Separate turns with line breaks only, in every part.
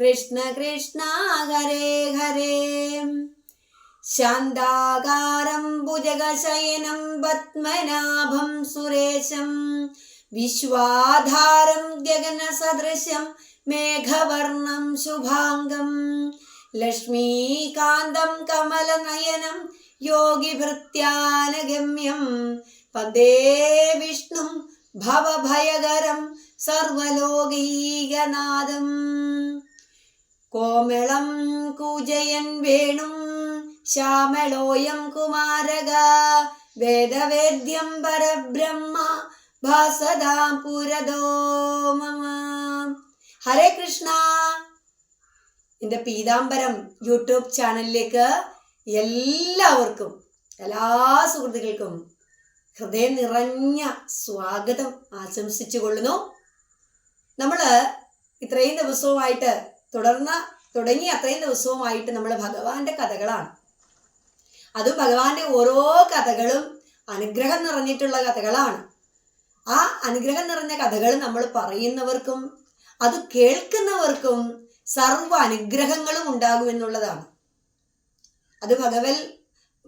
കൃഷ്ണ കൃഷ്ണ ഹരേ ഹരേ. ശാന്താകാരം ഭുജഗശയനം പത്മനാഭം സുരേശം. വിശ്വാധാരം ഗഗനസദൃശം മേഘവർണം ശുഭാംഗം. ലക്ഷ്മീകാന്തം കമലനയനം യോഗിഭൃത്യാനഗമ്യം. പദേ വിഷ്ണു ഭവഭയകരം സർവലോകീകനാദം. കോമളം കൂജയൻ വേണും ശ്യാമളോയം കുമാരക വേദവേദ്യം പരബ്രഹ്മ ഭാസതാം പുരതോ മമ ഹരേ കൃഷ്ണ. എന്റെ പീതാംബരം യൂട്യൂബ് ചാനലിലേക്ക് എല്ലാവർക്കും എല്ലാ സുഹൃത്തുക്കൾക്കും ഹൃദയം നിറഞ്ഞ സ്വാഗതം ആശംസിച്ചു കൊള്ളുന്നു നമ്മൾ ഇത്രയും ദിവസവുമായിട്ട് തുടർന്ന തുടങ്ങി അത്രയും ദിവസവുമായിട്ട് നമ്മൾ ഭഗവാന്റെ കഥകളാണ്. അതും ഭഗവാന്റെ ഓരോ കഥകളും അനുഗ്രഹം നിറഞ്ഞിട്ടുള്ള കഥകളാണ്. ആ അനുഗ്രഹം നിറഞ്ഞ കഥകൾ നമ്മൾ പറയുന്നവർക്കും അത് കേൾക്കുന്നവർക്കും സർവ അനുഗ്രഹങ്ങളും ഉണ്ടാകുമെന്നുള്ളതാണ്. അത് ഭഗവൽ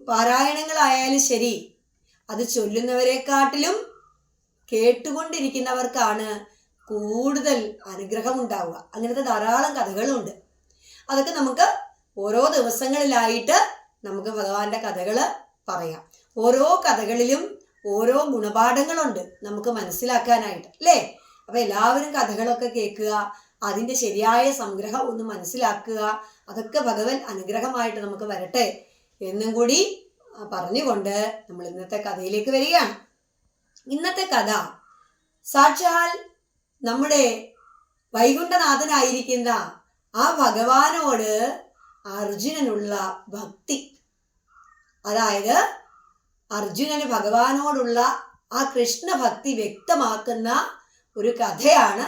പാരായണങ്ങളായാലും ശരി അത് ചൊല്ലുന്നവരെക്കാട്ടിലും കേട്ടുകൊണ്ടിരിക്കുന്നവർക്കാണ് കൂടുതൽ അനുഗ്രഹം ഉണ്ടാവുക അങ്ങനത്തെ ധാരാളം കഥകളുണ്ട്. അതൊക്കെ നമുക്ക് ഓരോ ദിവസങ്ങളിലായിട്ട് നമുക്ക് ഭഗവാന്റെ കഥകൾ പറയാം. ഓരോ കഥകളിലും ഓരോ ഗുണപാഠങ്ങളുണ്ട് നമുക്ക് മനസ്സിലാക്കാനായിട്ട് അല്ലേ? അപ്പൊ എല്ലാവരും കഥകളൊക്കെ കേൾക്കുക അതിന്റെ ശരിയായ സംഗ്രഹം ഒന്ന് മനസ്സിലാക്കുക അതൊക്കെ ഭഗവൻ അനുഗ്രഹമായിട്ട് നമുക്ക് വരട്ടെ എന്നും കൂടി പറഞ്ഞുകൊണ്ട് നമ്മൾ ഇന്നത്തെ കഥയിലേക്ക് വരികയാണ്. ഇന്നത്തെ കഥ സാക്ഷാൽ നമ്മുടെ വൈകുണ്ഠനാഥനായിരിക്കുന്ന ആ ഭഗവാനോട് അർജുനനുള്ള ഭക്തി. അതായത് അർജുനന് ഭഗവാനോടുള്ള ആ കൃഷ്ണഭക്തി വ്യക്തമാക്കുന്ന ഒരു കഥയാണ്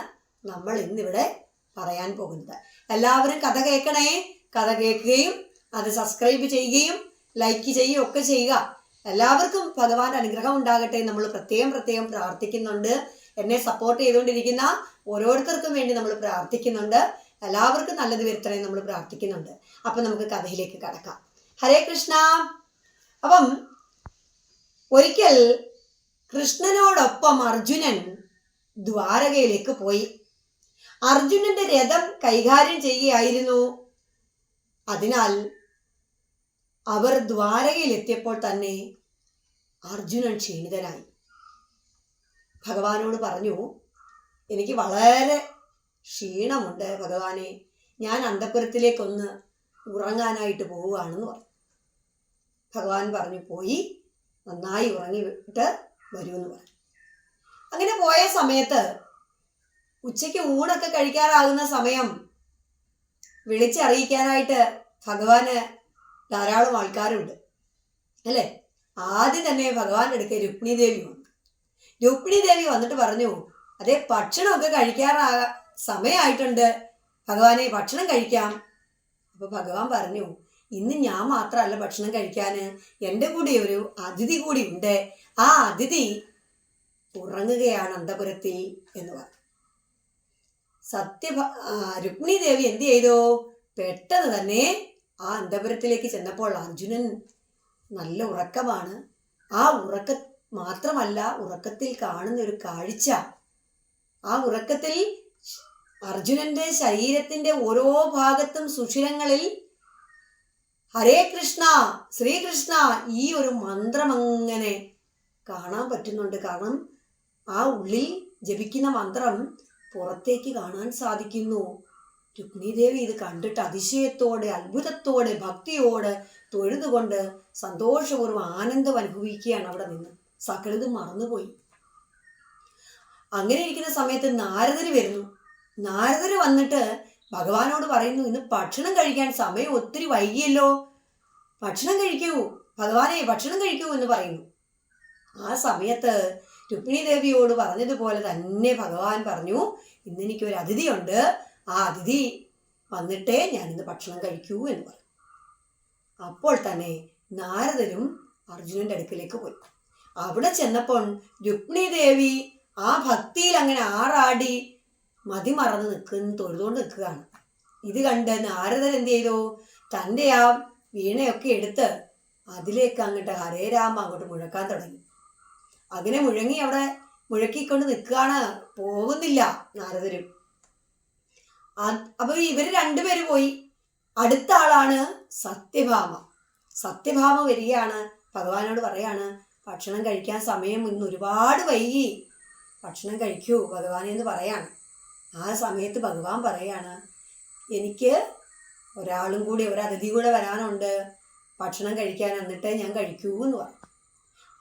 നമ്മൾ ഇന്നിവിടെ പറയാൻ പോകുന്നത്. എല്ലാവരും കഥ കേൾക്കണേ. കഥ കേൾക്കുകയും അത് സബ്സ്ക്രൈബ് ചെയ്യുകയും ലൈക്ക് ചെയ്യുകയും ഒക്കെ ചെയ്യുക. എല്ലാവർക്കും ഭഗവാന്റെ അനുഗ്രഹം ഉണ്ടാകട്ടെ നമ്മൾ പ്രത്യേകം പ്രത്യേകം പ്രാർത്ഥിക്കുന്നുണ്ട്. എന്നെ സപ്പോർട്ട് ചെയ്തുകൊണ്ടിരിക്കുന്ന ഓരോരുത്തർക്കും വേണ്ടി നമ്മൾ പ്രാർത്ഥിക്കുന്നുണ്ട്. എല്ലാവർക്കും നല്ലത് വരുത്തണേ നമ്മൾ പ്രാർത്ഥിക്കുന്നുണ്ട്. അപ്പം നമുക്ക് കഥയിലേക്ക് കടക്കാം. ഹരേ കൃഷ്ണ. അപ്പം ഒരിക്കൽ കൃഷ്ണനോടൊപ്പം അർജുനൻ ദ്വാരകയിലേക്ക് പോയി. അർജുനന്റെ രഥം കൈകാര്യം ചെയ്യുകയായിരുന്നു. അതിനാൽ അവർ ദ്വാരകയിലെത്തിയപ്പോൾ തന്നെ അർജുനൻ ക്ഷീണിതനായി. ഭഗവാനോട് പറഞ്ഞു എനിക്ക് വളരെ ക്ഷീണമുണ്ട് ഭഗവാനെ. ഞാൻ അന്തപുരത്തിലേക്കൊന്ന് ഉറങ്ങാനായിട്ട് പോവുകയാണെന്ന് പറഞ്ഞു. ഭഗവാൻ പറഞ്ഞു പോയി നന്നായി ഉറങ്ങിയിട്ട് എന്ന് പറഞ്ഞു. അങ്ങനെ പോയ സമയത്ത് ഉച്ചയ്ക്ക് ഊണൊക്കെ കഴിക്കാറാകുന്ന സമയം വിളിച്ചറിയിക്കാനായിട്ട് ഭഗവാന് ധാരാളം ആൾക്കാരുണ്ട് അല്ലേ? ആദ്യം തന്നെ ഭഗവാന്റെ എടുക്കുക രുക്മിണി ദേവി വന്നു. രുക്മിണി ദേവി വന്നിട്ട് പറഞ്ഞു അതെ ഭക്ഷണമൊക്കെ കഴിക്കാറാ സമയമായിട്ടുണ്ട് ഭഗവാനെ ഭക്ഷണം കഴിക്കാം. അപ്പോൾ ഭഗവാൻ പറഞ്ഞു ഇന്ന് ഞാൻ മാത്രമല്ല ഭക്ഷണം കഴിക്കാന്. എന്റെ കൂടെ ഒരു അതിഥി കൂടി ഉണ്ട്. ആ അതിഥി ഉറങ്ങുകയാണ് അന്തപുരത്തിൽ എന്ന് പറഞ്ഞു. സത്യ രുക്മിണി ദേവി എന്ത് ചെയ്തു? പെട്ടെന്ന് തന്നെ ആ അന്തപുരത്തിലേക്ക് ചെന്നപ്പോൾ അർജുനൻ നല്ല ഉറക്കമാണ്. ആ ഉറക്ക മാത്രമല്ല ഉറക്കത്തിൽ കാണുന്ന ഒരു കാഴ്ച. ആ ഉറക്കത്തിൽ അർജുനന്റെ ശരീരത്തിന്റെ ഓരോ ഭാഗത്തും സുഷിരങ്ങളിൽ ഹരേ കൃഷ്ണ ശ്രീകൃഷ്ണ ഈ ഒരു മന്ത്രം അങ്ങനെ കാണാൻ പറ്റുന്നുണ്ട്. കാരണം ആ ഉള്ളിൽ ജപിക്കുന്ന മന്ത്രം പുറത്തേക്ക് കാണാൻ സാധിക്കുന്നു. രുക്മിണീദേവി ഇത് കണ്ടിട്ട് അതിശയത്തോടെ അത്ഭുതത്തോടെ ഭക്തിയോടെ തൊഴുതുകൊണ്ട് സന്തോഷപൂർവം ആനന്ദം അനുഭവിക്കുകയാണ് അവിടെ നിന്ന്. സകലതും മറന്നുപോയി. അങ്ങനെ ഇരിക്കുന്ന സമയത്ത് നാരദര് വരുന്നു. നാരദര് വന്നിട്ട് ഭഗവാനോട് പറയുന്നു ഇന്ന് ഭക്ഷണം കഴിക്കാൻ സമയം ഒത്തിരി വൈകിയല്ലോ. ഭക്ഷണം കഴിക്കൂ ഭഗവാനെ ഭക്ഷണം കഴിക്കൂ എന്ന് പറയുന്നു. ആ സമയത്ത് രുക്മിണി ദേവിയോട് പറഞ്ഞതുപോലെ തന്നെ ഭഗവാൻ പറഞ്ഞു ഇന്ന് എനിക്കൊരു അതിഥിയുണ്ട്. ആ അതിഥി വന്നിട്ടേ ഞാൻ ഇന്ന് ഭക്ഷണം കഴിക്കൂ എന്ന് പറഞ്ഞു. അപ്പോൾ തന്നെ നാരദരും അർജുനന്റെ അടുക്കിലേക്ക് പോയി. അവിടെ ചെന്നപ്പോൾ രുക്മിണി ദേവി ആ ഭക്തിയിൽ അങ്ങനെ ആറാടി മതിമറന്ന് നിൽക്കുന്ന തൊഴുതുകൊണ്ട് നിൽക്കുകയാണ്. ഇത് കണ്ട് നാരദൻ എന്ത് ചെയ്തു? തന്റെ ആ വീണയൊക്കെ എടുത്ത് അതിലേക്ക് അങ്ങോട്ട് ഹരേ രാമ അങ്ങോട്ട് മുഴക്കാൻ തുടങ്ങി. അങ്ങനെ മുഴങ്ങി അവിടെ മുഴക്കിക്കൊണ്ട് നിൽക്കുകയാണ്. പോകുന്നില്ല നാരദരും. അപ്പോൾ ഇവർ രണ്ടുപേര് പോയി. അടുത്ത ആളാണ് സത്യഭാമ. സത്യഭാമ വരികയാണ്. ഭഗവാനോട് പറയാണ് ഭക്ഷണം കഴിക്കാൻ സമയം ഇന്ന് ഒരുപാട് വൈകി. ഭക്ഷണം കഴിക്കൂ ഭഗവാനെ എന്ന് പറയാണ്. ആ സമയത്ത് ഭഗവാൻ പറയാണ് എനിക്ക് ഒരാളും കൂടി ഒരു അതിഥി കൂടെ വരാനുണ്ട്. ഭക്ഷണം കഴിക്കാൻ എന്നിട്ട് ഞാൻ കഴിക്കൂ എന്ന് പറഞ്ഞു.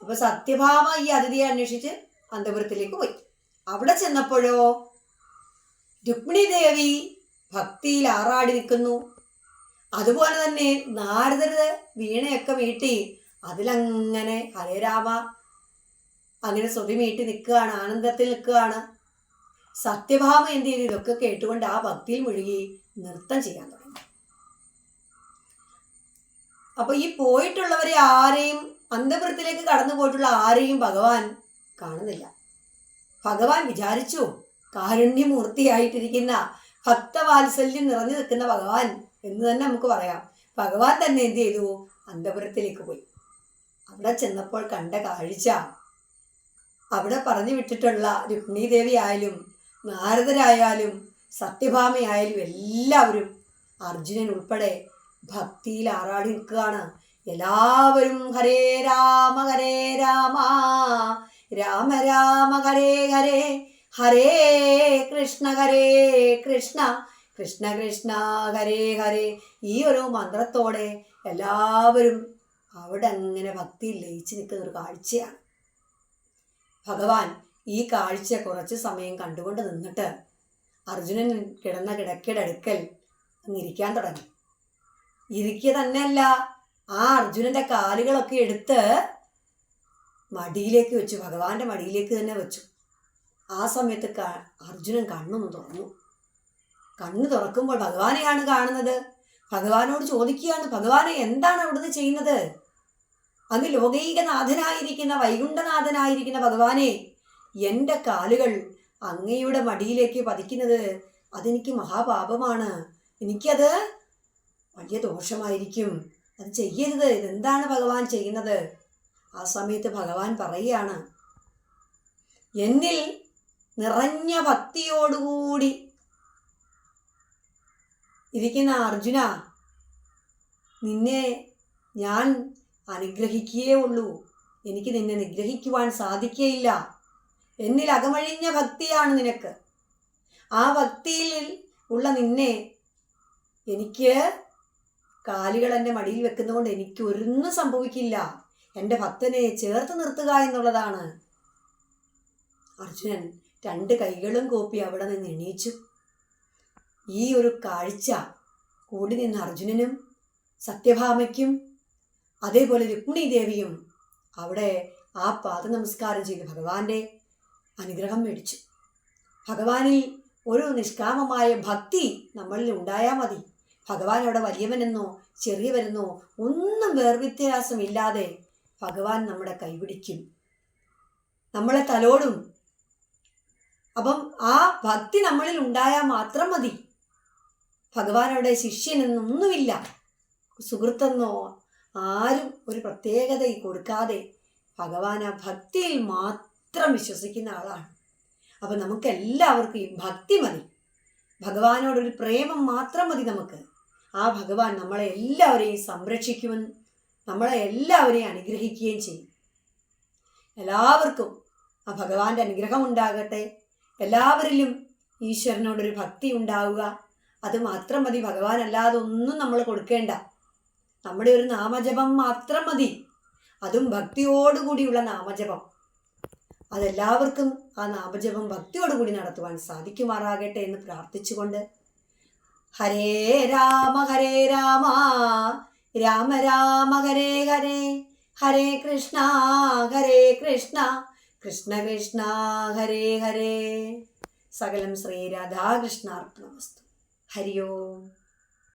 അപ്പോൾ സത്യഭാമ ഈ അതിഥിയെ അന്വേഷിച്ച് അന്തപുരത്തിലേക്ക് പോയി. അവിടെ ചെന്നപ്പോഴോ രുക്മിണി ദേവി ഭക്തിയിൽ ആറാടി നിൽക്കുന്നു. അതുപോലെ തന്നെ നാരദര് വീണയൊക്കെ വീട്ടി അതിലങ്ങനെ ഹരേ രാമ. അങ്ങനെ ശ്രുതി മീട്ടി നിൽക്കുകയാണ് ആനന്ദത്തിൽ നിൽക്കുകയാണ്. സത്യഭാമ എന്ത് ചെയ്തു? ഇതൊക്കെ കേട്ടുകൊണ്ട് ആ ഭക്തിയിൽ മുഴുകി നൃത്തം ചെയ്യാൻ തുടങ്ങി. അപ്പൊ ഈ പോയിട്ടുള്ളവരെ ആരെയും അന്തപുരത്തിലേക്ക് കടന്നു പോയിട്ടുള്ള ആരെയും ഭഗവാൻ കാണുന്നില്ല. ഭഗവാൻ വിചാരിച്ചു കാരുണ്യമൂർത്തിയായിട്ടിരിക്കുന്ന ഭക്തവാത്സല്യം നിറഞ്ഞു നിൽക്കുന്ന ഭഗവാൻ എന്ന് തന്നെ നമുക്ക് പറയാം. ഭഗവാൻ തന്നെ എന്ത് ചെയ്തു? അന്തപുരത്തിലേക്ക് പോയി. അവിടെ ചെന്നപ്പോൾ കണ്ട കാഴ്ച. അവിടെ പറഞ്ഞു വിട്ടിട്ടുള്ള രുക്മിണി ആയാലും നാരദരായാലും സത്യഭാമയായാലും എല്ലാവരും അർജുനൻ ഉൾപ്പെടെ ഭക്തിയിൽ ആറാടി നിൽക്കുകയാണ് എല്ലാവരും ഹരേ രാമ ഹരേ രാമ രാമ രാമ ഹരേ ഹരേ ഹരേ കൃഷ്ണ ഹരേ കൃഷ്ണ കൃഷ്ണ കൃഷ്ണ ഹരേ ഹരേ. ഈ ഒരു മന്ത്രത്തോടെ എല്ലാവരും അവിടെ അങ്ങനെ ഭക്തിയിൽ ലയിച്ച് നിൽക്കുന്ന ഒരു കാഴ്ചയാണ്. ഭഗവാൻ ഈ കാഴ്ച കുറച്ച് സമയം കണ്ടുകൊണ്ട് നിന്നിട്ട് അർജുനൻ കിടന്ന കിടക്കയുടെ അടുക്കൽ ഇരിക്കാൻ തുടങ്ങി. ഇരിക്കുക തന്നെയല്ല ആ അർജുനന്റെ കാലുകളൊക്കെ എടുത്ത് മടിയിലേക്ക് വെച്ചു ഭഗവാന്റെ മടിയിലേക്ക് തന്നെ വെച്ചു. ആ സമയത്ത് അർജുനൻ കണ്ണൊന്ന് തുറന്നു. കണ്ണ് തുറക്കുമ്പോൾ ഭഗവാനെയാണ് കാണുന്നത്. ഭഗവാനോട് ചോദിക്കുകയാണ് ഭഗവാനെ എന്താണ് അവിടുന്ന് ചെയ്യുന്നത്? അങ്ങ് ലോകൈകനാഥനായിരിക്കുന്ന വൈകുണ്ഠനാഥനായിരിക്കുന്ന ഭഗവാനെ എന്റെ കാലുകൾ അങ്ങയുടെ മടിയിലേക്ക് പതിക്കുന്നത് അതെനിക്ക് മഹാപാപമാണ്. എനിക്കത് വലിയ ദോഷമായിരിക്കും. അത് ചെയ്യരുത്. ഇതെന്താണ് ഭഗവാൻ ചെയ്യുന്നത്? ആ സമയത്ത് ഭഗവാൻ പറയുകയാണ് എന്നിൽ നിറഞ്ഞ ഭക്തിയോടുകൂടി ഇരിക്കുന്ന അർജുന നിന്നെ ഞാൻ അനുഗ്രഹിക്കുകയേ ഉള്ളൂ എനിക്ക് നിന്നെ നിഗ്രഹിക്കുവാൻ സാധിക്കുകയില്ല. എന്നിൽ അകമഴിഞ്ഞ ഭക്തിയാണ് നിനക്ക്. ആ ഭക്തിയിൽ ഉള്ള നിന്നെ എനിക്ക് കാലുകൾ എന്റെ മടിയിൽ വെക്കുന്നതുകൊണ്ട് എനിക്ക് ഒന്നും സംഭവിക്കില്ല. എന്റെ ഭക്തനെ ചേർത്ത് നിർത്തുക എന്നുള്ളതാണ്. അർജുനൻ രണ്ട് കൈകളും കോപ്പി അവിടെ നിന്ന് എണീച്ചു. ഈ ഒരു കാഴ്ച കൂടി നിന്ന് അർജുനനും സത്യഭാമയ്ക്കും അതേപോലെ രുക്മിണി ദേവിയും അവിടെ ആ പാദ നമസ്കാരം ചെയ്ത് ഭഗവാന്റെ അനുഗ്രഹം മേടിച്ചു. ഭഗവാനിൽ ഒരു നിഷ്കാമമായ ഭക്തി നമ്മളിൽ ഉണ്ടായാൽ മതി. ഭഗവാൻ അവിടെ വലിയവനെന്നോ ചെറിയവനെന്നോ ഒന്നും വേർവ്യത്യാസമില്ലാതെ ഭഗവാൻ നമ്മുടെ കൈപിടിക്കും. നമ്മളെ തലോടും. അപ്പം ആ ഭക്തി നമ്മളിൽ ഉണ്ടായാൽ മാത്രം മതി. ഭഗവാൻ അവിടെ ശിഷ്യനെന്നൊന്നുമില്ല സുഹൃത്തെന്നോ ആരും ഒരു പ്രത്യേകത കൊടുക്കാതെ ഭഗവാൻ ആ ഭക്തിയിൽ മാത്രം വിശ്വസിക്കുന്ന ആളാണ്. അപ്പം നമുക്ക് എല്ലാവർക്കും ഭക്തി മതി. ഭഗവാനോടൊരു പ്രേമം മാത്രം മതി നമുക്ക്. ആ ഭഗവാൻ നമ്മളെ എല്ലാവരെയും സംരക്ഷിക്കുമെന്ന് നമ്മളെ എല്ലാവരെയും അനുഗ്രഹിക്കുകയും ചെയ്യും. എല്ലാവർക്കും ആ ഭഗവാന്റെ അനുഗ്രഹം ഉണ്ടാകട്ടെ. എല്ലാവരിലും ഈശ്വരനോടൊരു ഭക്തി ഉണ്ടാവുക. അത് മാത്രം മതി. ഭഗവാൻ അല്ലാതെ ഒന്നും നമ്മൾ കൊടുക്കേണ്ട. നമ്മുടെ ഒരു നാമജപം മാത്രം മതി. അതും ഭക്തിയോടുകൂടിയുള്ള നാമജപം. അതെല്ലാവർക്കും ആ നാമജപം ഭക്തിയോടുകൂടി നടത്തുവാൻ സാധിക്കുമാറാകട്ടെ എന്ന് പ്രാർത്ഥിച്ചുകൊണ്ട് ഹരേ രാമ ഹരേ രാമ രാമ രാമ ഹരേ ഹരേ ഹരേ കൃഷ്ണ ഹരേ കൃഷ്ണ കൃഷ്ണ കൃഷ്ണ ഹരേ ഹരേ. സകലം ശ്രീ രാധാകൃഷ്ണാർപ്പണമസ്തു. ഹരി ഓം